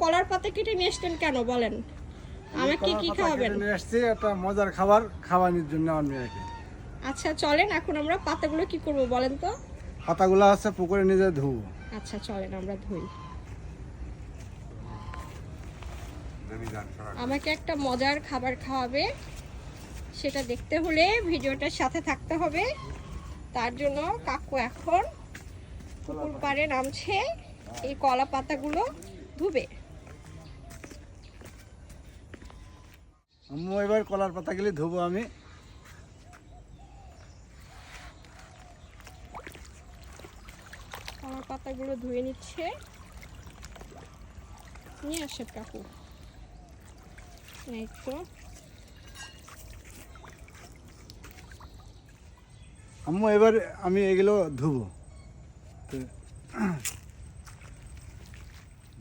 কলার পাতা কেটে নিয়ে এসছেন কেন বলেন? আমাকে কি খাওয়াবেন? নিয়ে এসছি একটা মজার খাবার খাওয়ানোর জন্য আমার মেয়েকে আচ্ছা চলেন এখন আমরা পাতাগুলো কি করব বলেন তো? পাতাগুলো আছে পুকুরে নিজে ধুবো। আচ্ছা চলেন আমরা ধুই। আমাকে একটা মজার খাবার খাওয়াবে। সেটা দেখতে হলে ভিডিওটার সাথে থাকতে হবে। তার জন্য কাকু এখন পুকুর পাড়ে নামছে। এই কলা পাতাগুলো ধুবে। আম্মু এবার কলার পাতাগুলি ধুবো আমি। কলা পাতাগুলো ধুয়ে নিচ্ছে। নিয়ে আসে কাকু। এই তো। আম্মু এবার আমি এগুলো ধুবো।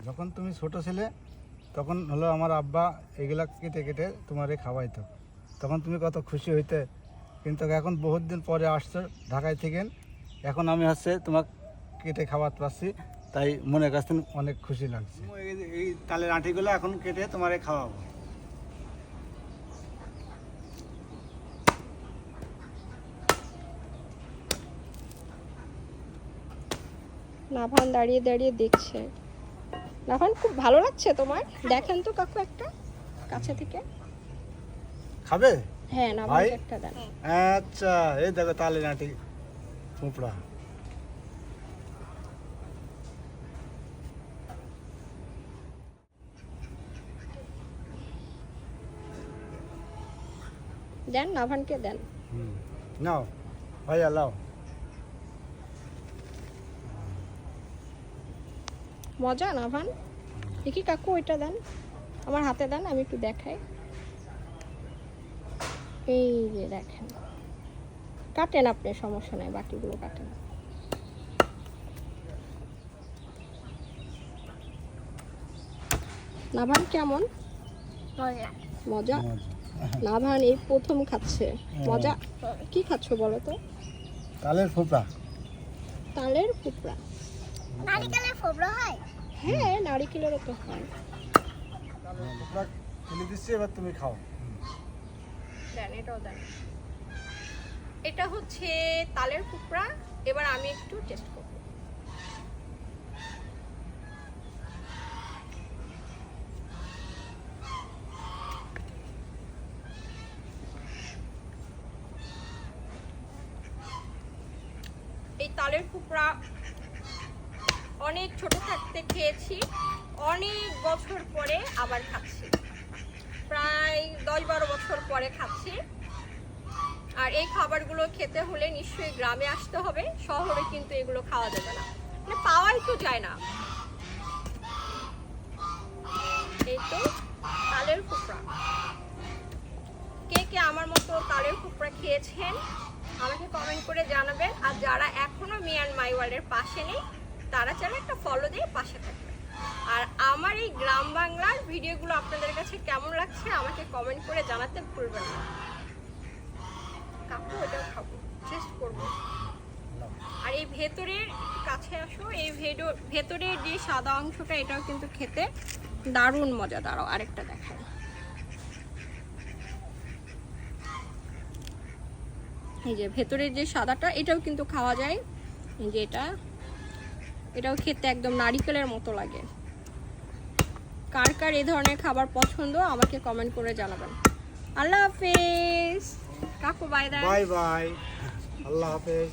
যখন তুমি ছোট ছিলে তখন হলো আমার আব্বা এগুলা কেটে কেটে তোমারে খাওয়াইতো। তখন তুমি কত খুশি হইতে। কিন্তু এখন বহুত দিন পরে আসছো ঢাকায় থেকে। এখন আমি হচ্ছে তোমাকে কেটে খাওয়াতে পারছি। তাই মনে কাছে অনেক খুশি লাগছে। এই- এই তালের আঁটিগুলো এখন কেটে তোমারে খাওয়াবো। নাভান দাঁড়িয়ে দাঁড়িয়ে দেখছে। খুব ভালো লাগছে তোমার। দেখেন তো কাকু একটা কাছে থেকে। খাবে? হ্যাঁ নাভান ভাই? একটা দেন। আচ্ছা এই দেখো আঁটি চোপড়া দেন নাভানকে দেন। নাও ভাইয়া লাও। মজা নাভান দেখি কাকু ওইটা দেন। আমার হাতে দেন আমি একটু দেখাই। এই যে দেখেন। কাটেন আপনি সমস্যা নাই বাকিগুলো কাটেন। নাভান কেমন? মজা। মজা। নাভান এই প্রথম খাচ্ছে। মজা? কি খাচ্ছ বলো তো? তালের ফোপড়া। তালের টুকরা নারিকেলের ফোবরা হয়? হ্যাঁ নারিকেলেরও তো হয়। ফেলে দিচ্ছি এবার তুমি খাও। দেন এটাও দেন। এটা হচ্ছে তালের কুকড়া এবার আমি একটু টেস্ট করব। এই তালের কুকড়া অনেক ছোট থাকতে খেয়েছি, অনেক বছর পরে আবার খাচ্ছি। প্রায় দশ বারো বছর পরে খাচ্ছি। আর এই খাবারগুলো খেতে হলে নিশ্চয়ই গ্রামে আসতে হবে, শহরে কিন্তু এগুলো খাওয়া যাবে না। মানে পাওয়াই তো যায় না। এই তো তালের কুপড়া কে কে আমার মতো তালের কুপড়া খেয়েছেন, আমাকে কমেন্ট করে জানাবেন। আর যারা এখনও মিয়ান মাই ওয়ার্ল্ডের পাশে নেই তারা চাইলে একটা ফলো দিয়ে পাশে থাকবে। আর আমার এই গ্রাম বাংলার ভিডিওগুলো আপনাদের কাছে কেমন লাগছে আমাকে কমেন্ট করে জানাতে ভুলবেন না। কাকু ওটাও খাব। টেস্ট করব। আর এই ভেতরের কাছে আসো, এই ভেডো, ভেতরের যে সাদা অংশটা, এটাও কিন্তু খেতে দারুণ মজা। দাঁড়াও, আরেকটা দেখাই। এই যে ভেতরের যে সাদাটা, এটাও কিন্তু খাওয়া যায়। এই যে এটা। এটাও খেতে একদম নারিকেলের মতো লাগে। কার কার এই ধরনের খাবার পছন্দ আমাকে কমেন্ট করে জানাবেন। আল্লাহ হাফেজ। কাকু বাই বাই বাই আল্লাহ হাফেজ।